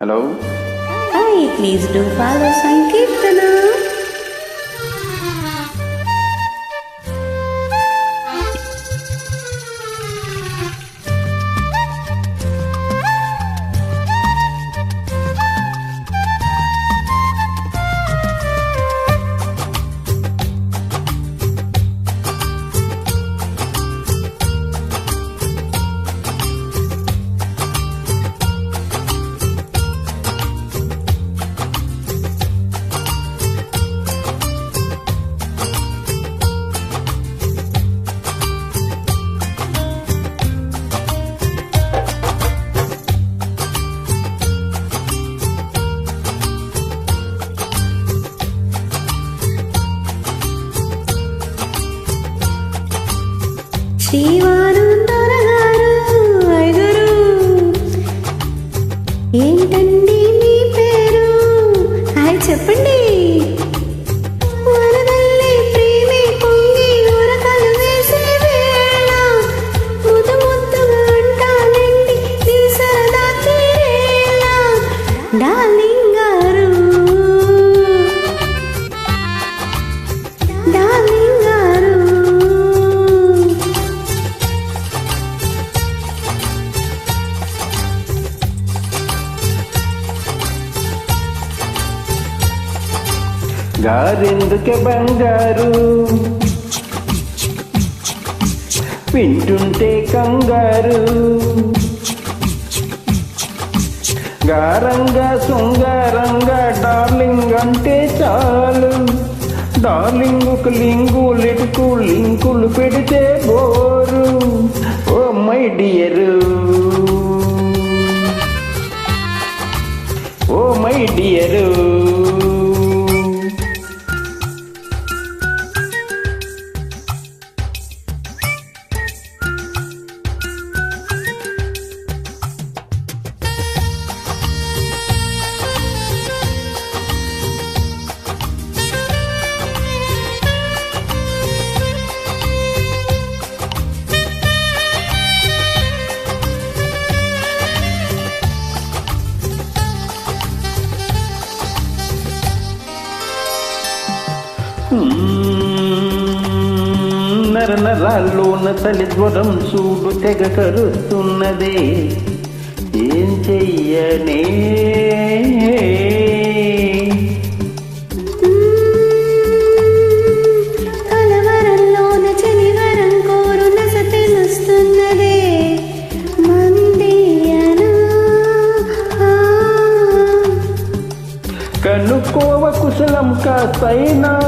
Hello Hi, please do follow Sankirtana. reflexiva. గారెందుకే బంగారు? వింటుంటే కంగారు. గారంగా శృంగారంగా డార్లింగ్ అంటే చాలు. డార్లింగుకు లింగు లిటుకు లింకులు పెడితే bore. Oh my dear. Oh my dear. నర నరాల్లోన తల్లి జ్వరం చూడు తెగ కరుస్తున్నదే. ఏం చెయ్యనే? కనుక్కోవ కుశలం కాస్తైనా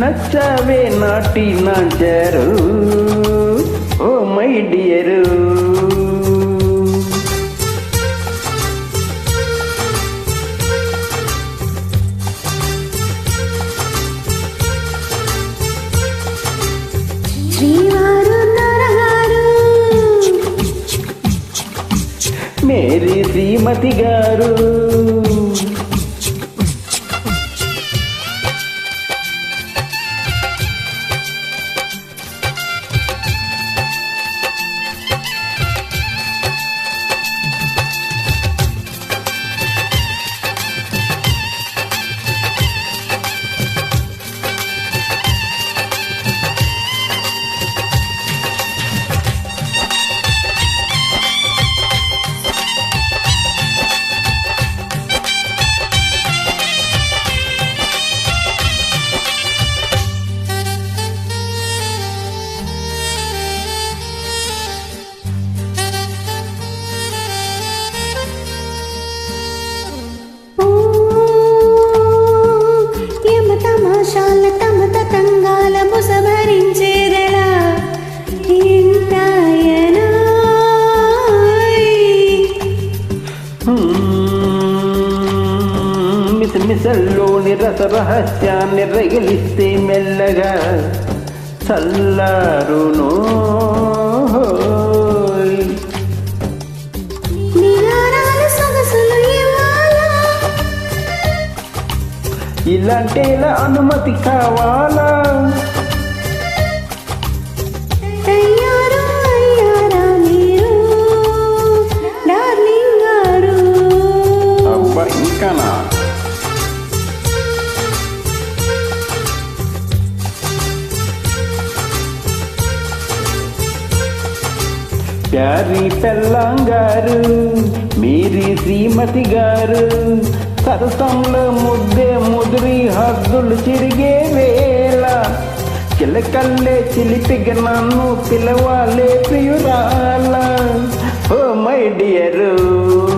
నచ్చవే నాటి నాచారు ఓ మై డియరు. మేరీ శ్రీమతి గారు. మిసల్లోని రస రహస్యాన్ని రగిలిస్తే మెల్లగా చల్లారును. ఇలాంటి అనుమతి కావాలా? ప్యారి పెళ్ళంగారు మీరి శ్రీమతి గారు. సరసంలో ముద్దే ముదిరి హద్దులు చిరిగే వేళ. చిలకల్లే చిలిపిగ నన్ను పిలవాలే ప్రియురాల. ఓ మై డియరు.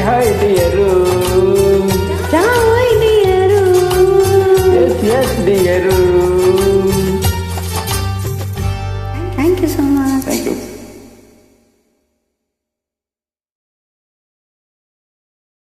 你还